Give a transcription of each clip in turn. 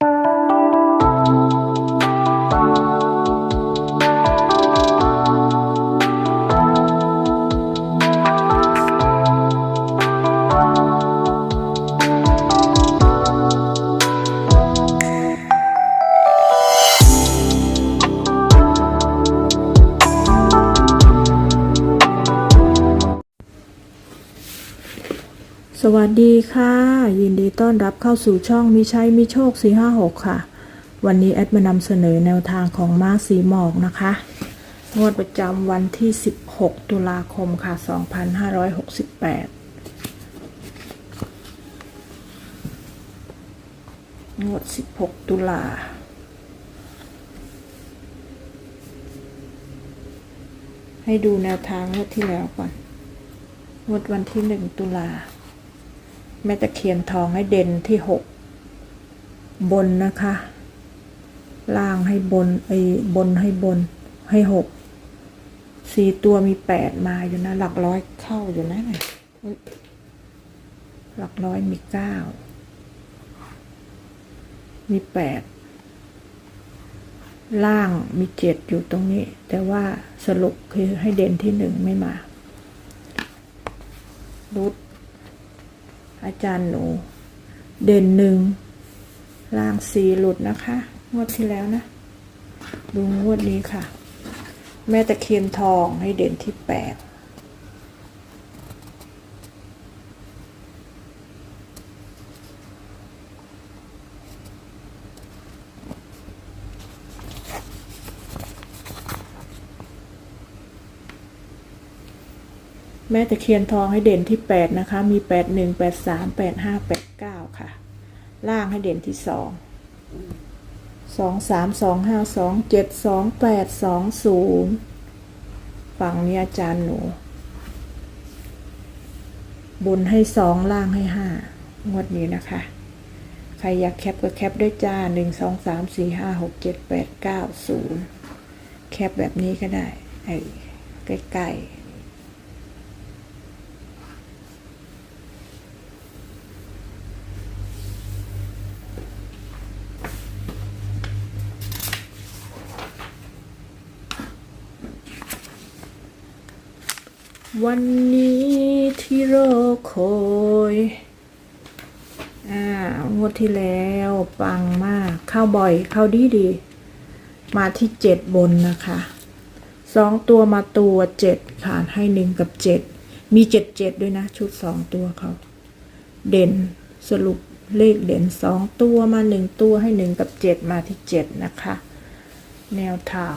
ส วัสดีค่ะ ยินดีต้อนรับเข้าสู่ช่องมิชัยมิโชค 456 ค่ะ วันนี้แอดมานำเสนอแนวทางของม้าสีหมอกนะคะ งวดประจำวันที่ 16 ตุลาคมค่ะ 2568 งวด 16 ตุลาให้ดูแนวทางงวดที่แล้วก่อนงวดวันที่ 1 ตุลา แม่ตะเคียนทองให้เด่นที่หกบนนะคะ ล่างให้บนไอ้บนให้บนให้หกสี่ตัวมีแปดมาอยู่นะ หลักร้อยเข้าอยู่นะเนี่ยอุ๊ยหลักร้อยมีเก้ามีแปดล่างมีเจ็ดอยู่ตรงนี้ แต่ว่าสรุปคือให้เด่นที่หนึ่งไม่มารุด อาจารย์หนู เด่นหนึ่งล่างสีหลุดนะคะ งวดที่แล้วนะ ดูงวดนี้ค่ะ แม่ตะเคียนทองให้เด่นที่แปด แม่ตะเคียนทองให้เด่นที่แปดนะคะ มีแปดหนึ่งแปดสามแปดห้าแปดเก้าค่ะ ล่างให้เด่นที่สองสองสามสองห้าสองเจ็ดสองแปดสองศูนย์ฝั่งนี้อาจารย์หนู บนให้สองล่างให้ห้างวดนี้นะคะ ใครอยากแคปก็แคปด้วยจ้าหนึ่งสองสามสี่ห้าหกเจ็ดแปดเก้าศูนย์แคปแบบนี้ก็ได้ ไอ้ใกล้ๆ วันนี้ที่รอคอยอ่างวดที่แล้วปังมาก เข้าบ่อย เข้าดีดี มาที่เจ็ดบนนะคะสองตัวมาตัวเจ็ดค่ะให้หนึ่งกับเจ็ดมีเจ็ดเจ็ดด้วยนะ ชุดสองตัวเขาเด่นสรุปเลขเด่นสองตัวมาหนึ่งตัวให้หนึ่งกับเจ็ดมาที่เจ็ดนะคะ แนวทาง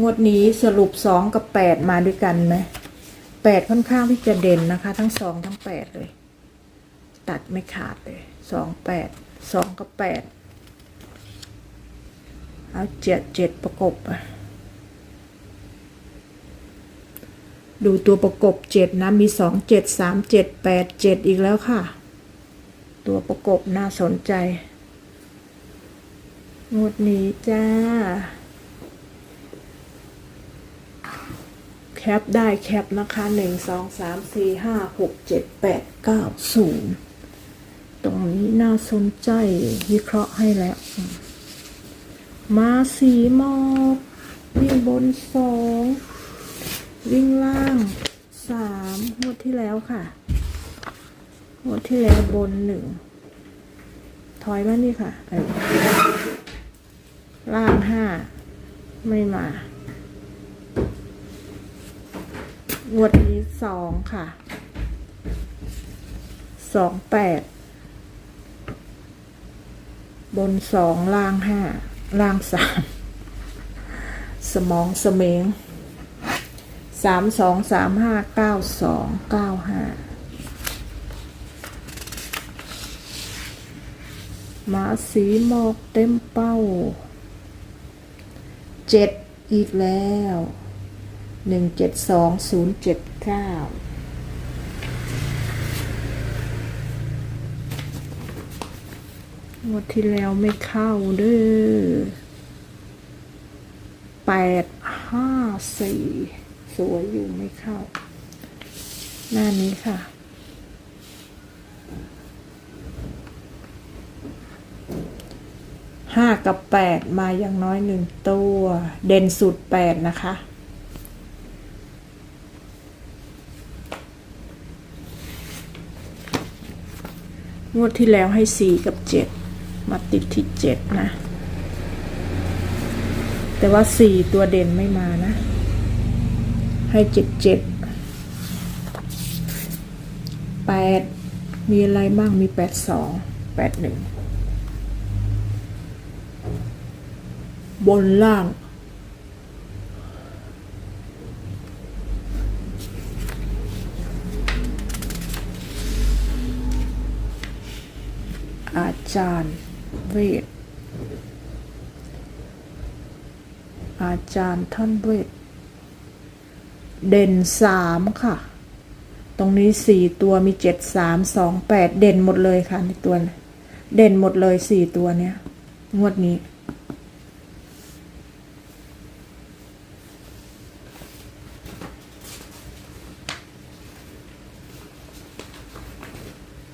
งวดนี้สรุปสองกับแปดมาด้วยกันไหม แปดค่อนข้างที่จะเด่นนะคะ ทั้งสองทั้งแปดเลย ตัดไม่ขาดเลยสองแปดสองกับแปดเอาเจ็ดเจ็ดประกบอะดูตัวประกบเจ็ดนะ มีสองเจ็ดสามเจ็ดแปดเจ็ดอีกแล้วค่ะ ตัวประกบน่าสนใจงวดนี้จ้า แคปได้แคปนะคะหนึ่งสองสามสี่ห้าหกเจ็ดแปดเก้าศูนย์ตรงนี้น่าสนใจวิเคราะห์ให้แล้ว มาสีมอกวิ่งบนสองวิ่งล่างสามงวดที่แล้วค่ะงวดที่แล้วบนหนึ่งถอยมานี่ค่ะล่างห้าไม่มา งวดนี้สองค่ะ สองแปด บนสองล่างห้าล่างสามสมองเสมงสามสองสามห้าเก้าสองเก้าห้ามาสีหมอกเต็มเป้าเจ็ดอีกแล้ว หนึ่งเจ็ดสองศูนย์เจ็ดเก้างวดที่แล้วไม่เข้าเด้อแปดห้าสี่สวยอยู่ไม่เข้า หน้านี้ค่ะห้ากับแปดมาอย่างน้อยหนึ่งตัว เด่นสุดแปดนะคะ งวดที่แล้วให้สี่กับเจ็ดมาติดที่เจ็ดนะ แต่ว่าสี่ตัวเด่นไม่มานะ ให้เจ็ดเจ็ดแปดมีอะไรบ้างมีแปดสองแปดหนึ่งบนล่าง จารย์เวท อาจารย์ท่านเวท เด่นสามค่ะ ตรงนี้สี่ตัวมีเจ็ดสามสองแปดเด่นหมดเลยค่ะในตัว เด่นหมดเลยสี่ตัวเนี้ย งวดนี้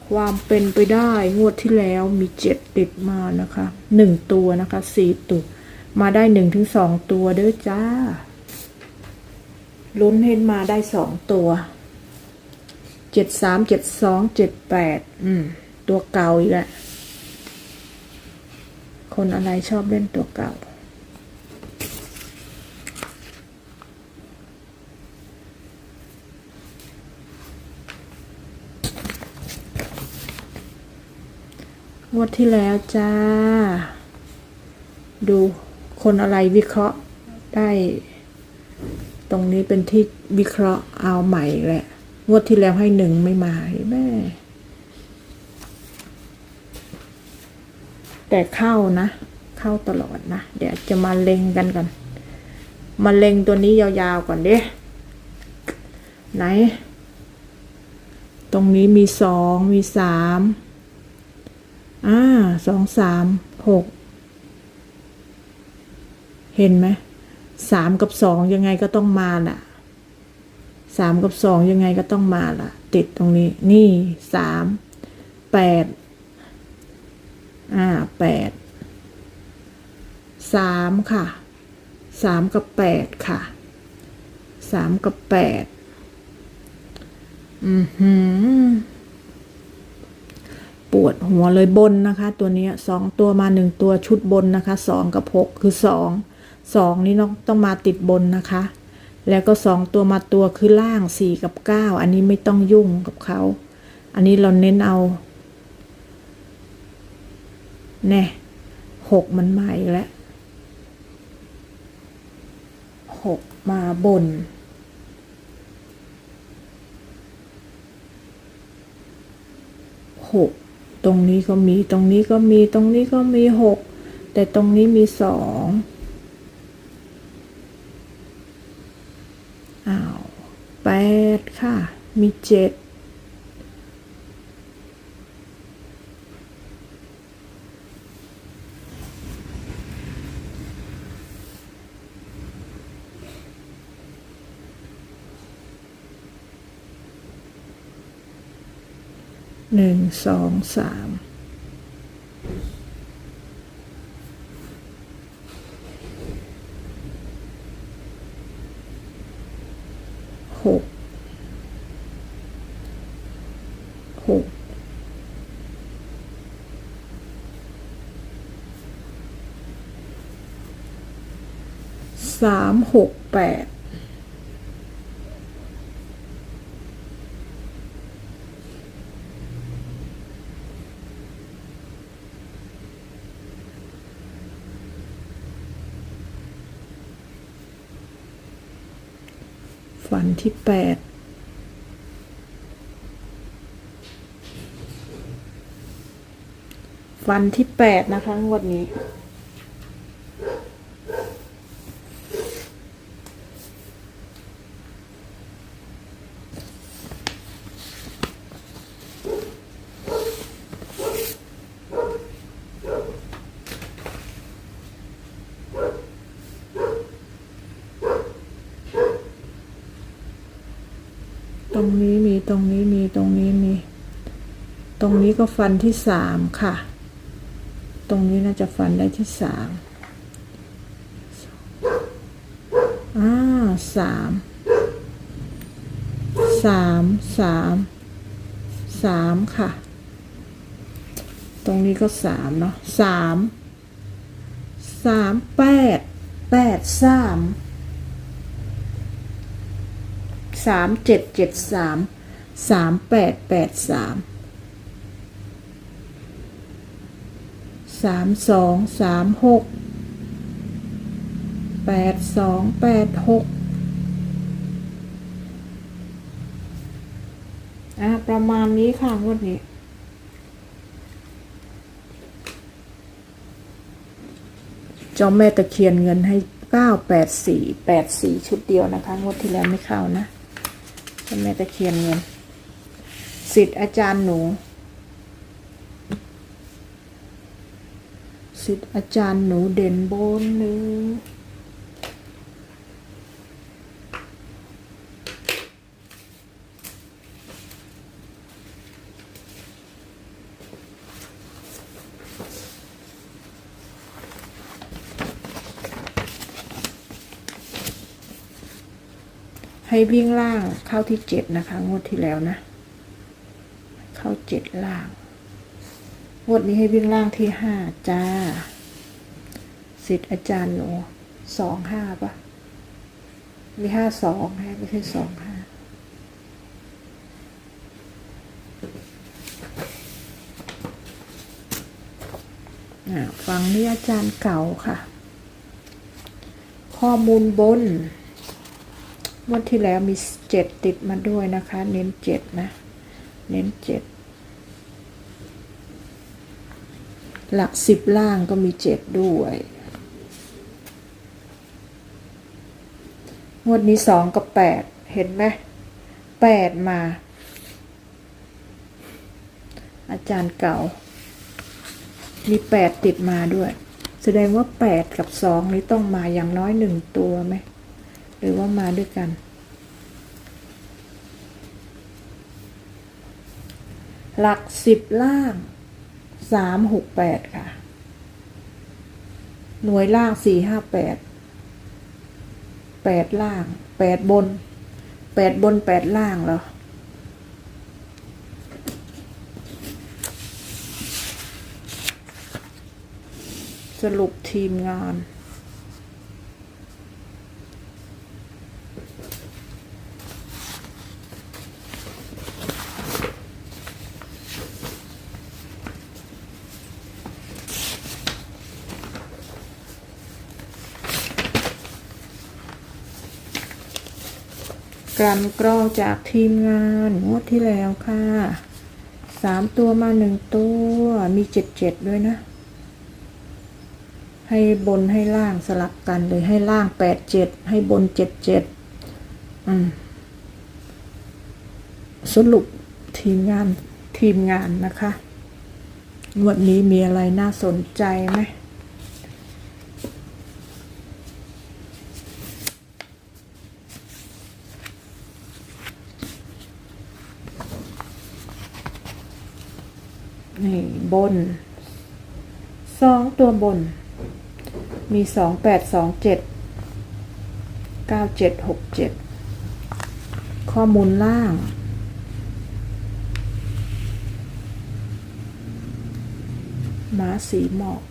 ความเป็นไปได้งวดที่แล้วมีเจ็ดติดมานะคะหนึ่งตัวนะคะสี่ตัว มาได้หนึ่งถึงสองตัวเด้อจ้า ลุ้นเห็นมาได้สองตัวเจ็ดสามเจ็ดสองเจ็ดแปดอืม ตัวเก่าอีกแหล้วคนอะไรชอบเล่นตัวเก่า งวดที่แล้วจ้า ดูคนอะไรวิเคราะห์ได้ ตรงนี้เป็นที่วิเคราะห์เอาใหม่แหละ งวดที่แล้วให้หนึ่งไม่มาแม่ แต่เข้านะ เข้าตลอดนะ เดี๋ยวจะมาเล็งกันกัน มาเล็งตัวนี้ยาวๆก่อนเด้ไหน ตรงนี้มีสองมีสาม อ่าสองสามหกเห็นไหมสามกับสองยังไงก็ต้องมาล่ะสามกับสองยังไงก็ต้องมาล่ะ ติดตรงนี้ นี่สามแปดอ่าแปดสามค่ะสามกับแปดค่ะสามกับแปดอือหือ วดหัวเลยบนนะคะ ตัวนี้สองตัวมาหนึ่งตัวชุดบนนะคะสองกับหกคือสองสองนี่ต้องต้องมาติดบนนะคะ แล้วก็สองตัวมาตัวคือล่างสี่กับเก้าอันนี้ไม่ต้องยุ่งกับเขา อันนี้เราเน้นเอาแน่หกมันมาอีกแล้วหกมาบนหก ตรงนี้ก็มีตรงนี้ก็มีตรงนี้ก็มีหกแต่ตรงนี้มีสองอ้าวแปดค่ะ มีเจ็ด หนึ่งสองสามหกหกสามหกแปด ฝันที่แปดฝันที่แปดนะคะงวดนี้ รงนี้มีตรงนี้มีตรงนี้มี ตรงนี้ก็ฟันที่สามค่ะ ตรงนี้น่าจะฟันได้ที่สามอ่าสามสามสามสามค่ะ ตรงนี้ก็สามเนาะสามสามแปดแปดสาม สามเจ็ดเจ็ดสามสามแปดแปดสามสามสองสามหกแปดสองแปดหกอะประมาณนี้ค่ะงวดนี้จ้าแม่ตะเคียนเงินให้เก้าแปดสี่แปดสี่ชุดเดียวนะคะ งวดที่แล้วไม่เข้านะ เจ้าแม่ตะเคียนเงินสิทธิ์อาจารย์หนู สิทธิ์อาจารย์หนูเด่นบนหนึ่ง ให้วิ่งล่างเข้าที่เจ็ดนะคะ งวดที่แล้วนะ เข้าเจ็ดล่าง งวดนี้ให้วิ่งล่างที่ห้าจ้าสิทธิ์อาจารย์หนูสองห้าปะมีห้าสองฮะไม่ใช่สองห้าอะฟังนี่อาจารย์เก่าค่ะ ข้อมูลบน งวดที่แล้วมีเจ็ดติดมาด้วยนะคะ เน้นเจ็ดนะ เน้นเจ็ดหลักสิบล่างก็มีเจ็ดด้วย งวดนี้สองกับแปดเห็นไหมแปดมา อาจารย์เก่า มีแปดติดมาด้วย แสดงว่าแปดกับสองนี้ต้องมาอย่างน้อยหนึ่งตัวไหม หรือว่ามาด้วยกัน หลักสิบล่างสามหกแปดค่ะ หน่วยล่างสี่ห้าแปดแปดล่างแปดบนแปดบนแปดล่างเหรอสรุปทีมงาน การกรองจากทีมงานงวดที่แล้วค่ะสามตัวมาหนึ่งตัวมีเจ็ดเจ็ดด้วยนะ ให้บนให้ล่างสลับกันเลยให้ล่างแปดเจ็ดให้บนเจ็ดเจ็ดสรุปทีมงานทีมงานนะคะงวดนี้มีอะไรน่าสนใจไหม นี่บนสองตัวบน มีสองแปดสองเจ็ดเก้าเจ็ดหกเจ็ดข้อมูลล่างม้าสีหมอก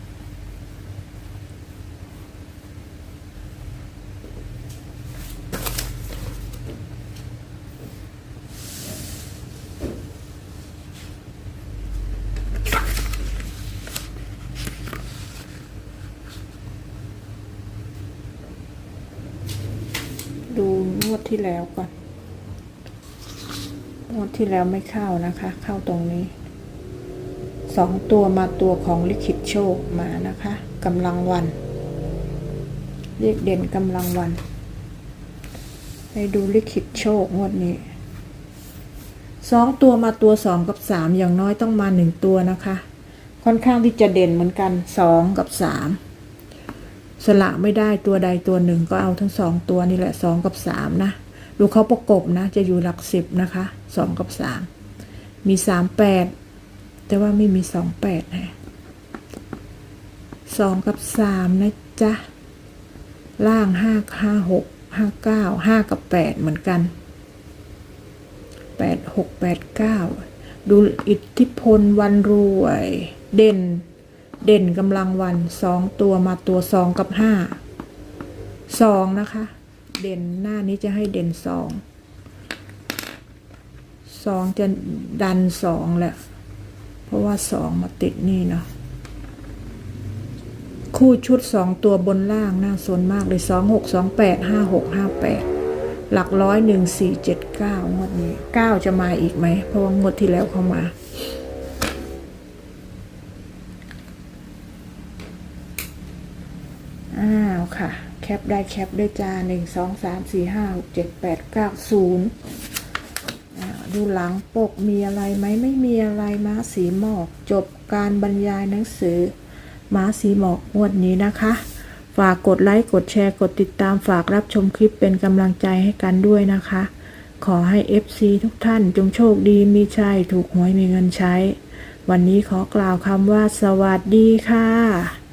ดูงวด ที่แล้วก่อนงวดที่แล้วไม่เข้านะคะ เข้าตรงนี้สองตัวมาตัวของลิขิตโชคมานะคะกำลังวัน เรียกเด่นกำลังวัน ไปดูลิขิตโชคงวดนี้สองตัวมาตัวสองกับสามอย่างน้อยต้องมาหนึ่งตัวนะคะ ค่อนข้างที่จะเด่นเหมือนกันสองกับสาม สละไม่ได้ตัวใดตัวหนึ่งก็เอาทั้งสองตัวนี่แหละสองกับสามนะ ดูเขาประกบนะ จะอยู่หลักสิบนะคะสองกับสามมีสามแปดแต่ว่าไม่มีสองแปดนะสองกับสามนะจ๊ะ ล่างห้าห้าหกห้าเก้าห้ากับแปดเหมือนกันแปดหกแปดเก้าดูอิทธิพลวันรวย เด่น เด่นกำลังวันสองตัวมาตัวสองกับห้าสองนะคะ เด่นหน้านี้จะให้เด่นสองสองจะดันสองแหละ เพราะว่าสองมาติดนี่เนาะคู่ชุดสองตัวบนล่างน่าสนมากเลยสองหกสองแปดห้าหกห้าแปดหลักร้อยหนึ่งสี่เจ็ดเก้างวดนี้เก้าจะมาอีกไหมเพราะว่างวดที่แล้วเขามา อ้าวค่ะ แคปได้แคปได้จ้าหนึ่งสองสามสี่ห้าหกเจ็ดแปดเก้าศูนย์ดูหลังปกมีอะไรไหมไม่มีอะไรม้าสีหมอก จบการบรรยายหนังสือม้าสีหมอกงวดนี้นะคะ ฝากกดไลค์กดแชร์กดติดตามฝากรับชมคลิปเป็นกำลังใจให้กันด้วยนะคะ ขอให้ FC ทุกท่านจงโชคดีมีชัยถูกหวยมีเงินใช้ วันนี้ขอกล่าวคำว่าสวัสดีค่ะ